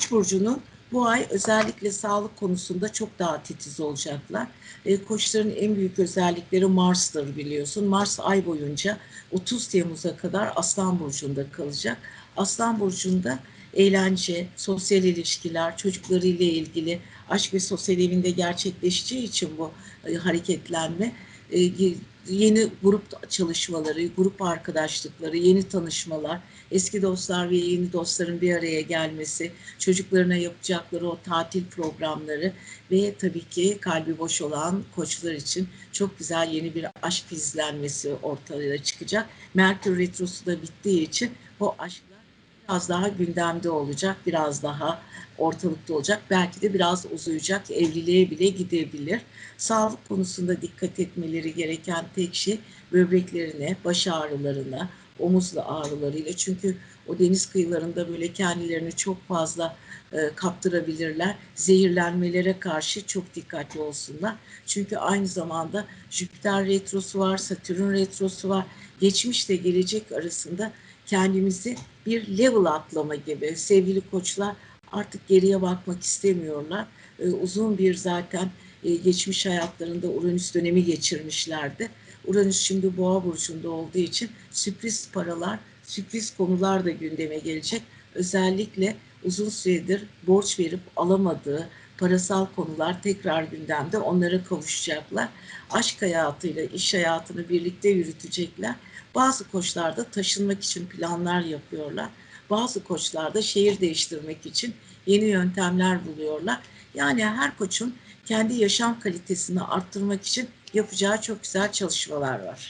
Koç burcunun bu ay özellikle sağlık konusunda çok daha titiz olacaklar. E, koçların en büyük özellikleri Mars'tır biliyorsun. Mars ay boyunca 30 Temmuz'a kadar Aslan burcunda kalacak. Aslan burcunda eğlence, sosyal ilişkiler, çocuklarıyla ilgili aşk ve sosyal evinde gerçekleşeceği için bu e, hareketlenme e, yeni grup çalışmaları, grup arkadaşlıkları, yeni tanışmalar, eski dostlar ve yeni dostların bir araya gelmesi, çocuklarına yapacakları o tatil programları ve tabii ki kalbi boş olan koçlar için çok güzel yeni bir aşk izlenmesi ortaya çıkacak. Merkür Retrosu da bittiği için bu aşklar biraz daha gündemde olacak, biraz daha ortalıkta olacak. Belki de biraz uzayacak, evliliğe bile gidebilir. Sağlık konusunda dikkat etmeleri gereken tek şey böbreklerine, baş ağrılarına, omuzlu ağrılarıyla. Çünkü o deniz kıyılarında böyle kendilerini çok fazla e, kaptırabilirler. Zehirlenmelere karşı çok dikkatli olsunlar. Çünkü aynı zamanda Jüpiter retrosu var, Satürn retrosu var. Geçmişle gelecek arasında kendimizi bir level atlama gibi. Sevgili koçlar artık geriye bakmak istemiyorlar. Ee, uzun bir zaten e, geçmiş hayatlarında Uranüs dönemi geçirmişlerdi. Uranüs şimdi Boğa burcunda olduğu için sürpriz paralar, sürpriz konular da gündeme gelecek. Özellikle uzun süredir borç verip alamadığı parasal konular tekrar gündemde. Onlara kavuşacaklar. Aşk hayatıyla iş hayatını birlikte yürütecekler. Bazı koçlarda taşınmak için planlar yapıyorlar. Bazı koçlarda şehir değiştirmek için yeni yöntemler buluyorlar. Yani her koçun kendi yaşam kalitesini arttırmak için yapacağı çok güzel çalışmalar var.